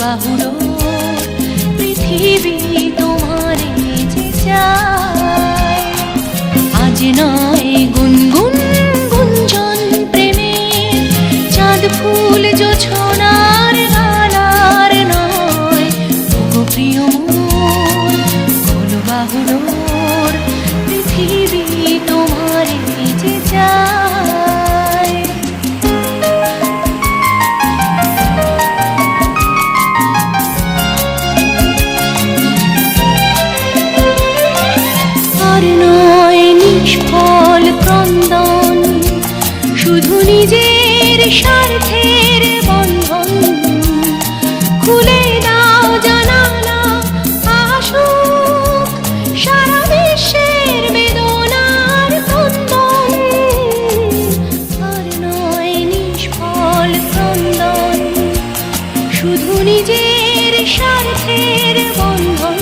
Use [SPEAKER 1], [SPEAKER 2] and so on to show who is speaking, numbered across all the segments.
[SPEAKER 1] বাহুর পৃথিবী তোমারে আজ নয় গুনগুন গুঞ্জন প্রেমে, চাঁদ ফুল জোছনার গানার নয়। প্রিয় কোন বাহুর পৃথিবী তোমারে যে ক্রন্দন শুধু নিজের স্বার্থের বন্ধন। খুলে দাও জানালা, আসুক সারা বিশ্বের বেদনার ক্রন্দন। আর নয় নিষ্ফল ক্রন্দন, শুধু নিজের স্বার্থের বন্ধন।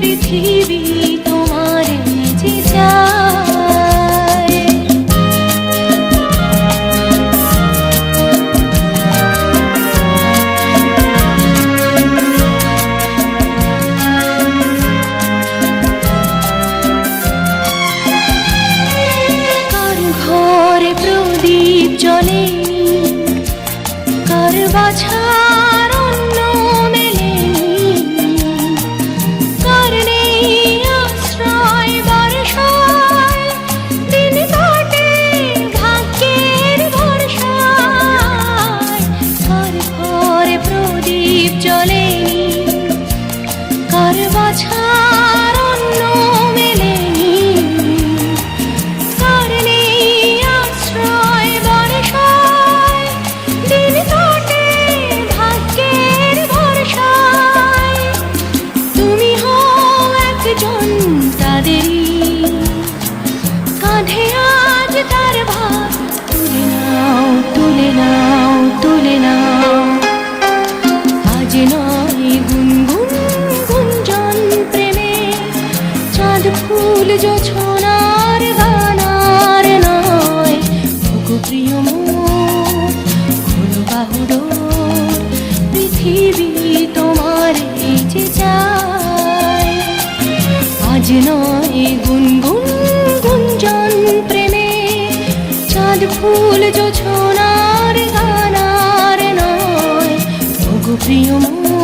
[SPEAKER 1] পৃথিবী তোমার যে। চায় কার বাছার আজ নয় গুনগুন গুঞ্জন প্রেমে চাঁদ ফুল জোছনার গানার নয়। প্রিয় মোর